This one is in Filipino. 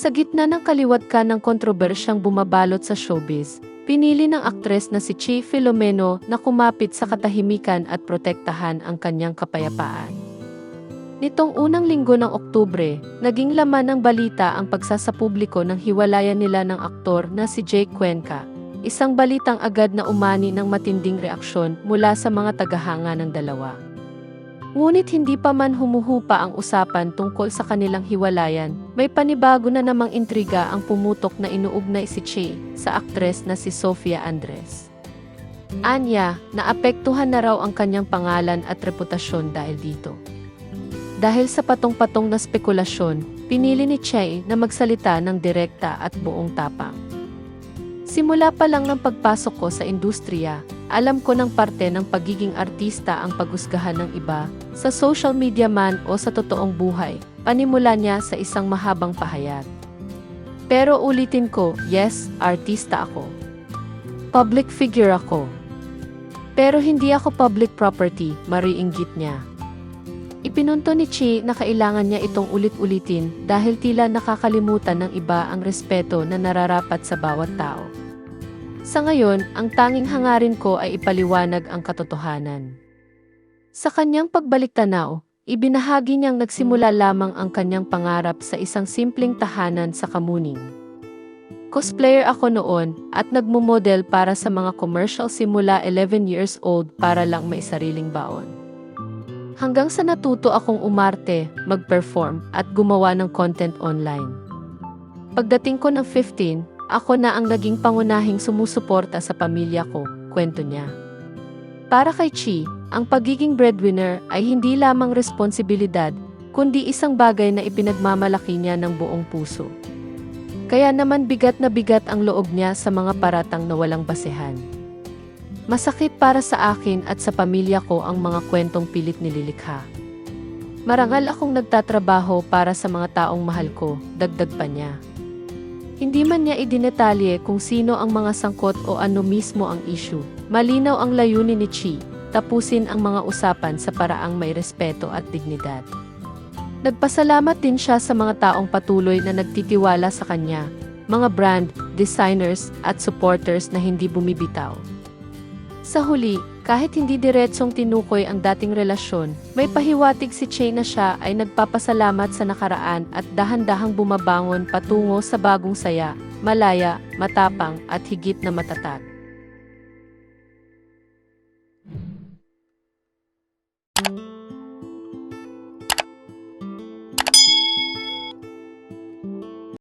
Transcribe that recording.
Sa gitna ng kaliwat ka ng kontrobersyang bumabalot sa showbiz, pinili ng aktres na si Chi Filomeno na kumapit sa katahimikan at protektahan ang kanyang kapayapaan. Nitong unang linggo ng Oktubre, naging laman ng balita ang pagsasapubliko ng hiwalayan nila ng aktor na si Jake Cuenca, isang balitang agad na umani ng matinding reaksyon mula sa mga tagahanga ng dalawa. Ngunit hindi pa man humuhupa ang usapan tungkol sa kanilang hiwalayan, may panibago na namang intriga ang pumutok na inuugnay si Che sa aktres na si Sofia Andres. Anya, naapektuhan na raw ang kanyang pangalan at reputasyon dahil dito. Dahil sa patong-patong na spekulasyon, pinili ni Che na magsalita ng direkta at buong tapang. Simula pa lang ng pagpasok ko sa industriya, alam ko ng parte ng pagiging artista ang pagusgahan ng iba, sa social media man o sa totoong buhay, panimula niya sa isang mahabang pahayag. Pero ulitin ko, yes, artista ako. Public figure ako. Pero hindi ako public property, mariinggit niya. Ipinunto ni Chi na kailangan niya itong ulit-ulitin dahil tila nakakalimutan ng iba ang respeto na nararapat sa bawat tao. Sa ngayon, ang tanging hangarin ko ay ipaliwanag ang katotohanan. Sa kanyang pagbalik tanaw, ibinahagi niyang nagsimula lamang ang kanyang pangarap sa isang simpleng tahanan sa Kamuning. Cosplayer ako noon at nagmumodel para sa mga commercial simula 11 years old para lang may sariling baon. Hanggang sa natuto akong umarte, mag-perform at gumawa ng content online. Pagdating ko ng 15, ako na ang naging pangunahing sumusuporta sa pamilya ko, kwento niya. Para kay Chi, ang pagiging breadwinner ay hindi lamang responsibilidad, kundi isang bagay na ipinagmamalaki niya ng buong puso. Kaya naman bigat na bigat ang loob niya sa mga paratang na walang basehan. Masakit para sa akin at sa pamilya ko ang mga kwentong pilit nililikha. Marangal akong nagtatrabaho para sa mga taong mahal ko, dagdag pa niya. Hindi man niya idinetalye kung sino ang mga sangkot o ano mismo ang issue. Malinaw ang layunin ni Chi, tapusin ang mga usapan sa paraang may respeto at dignidad. Nagpasalamat din siya sa mga taong patuloy na nagtitiwala sa kanya, mga brand, designers at supporters na hindi bumibitaw. Sa huli, kahit hindi diretsong tinukoy ang dating relasyon, may pahiwatig si Che na siya ay nagpapasalamat sa nakaraan at dahan-dahang bumabangon patungo sa bagong saya, malaya, matapang at higit na matatag.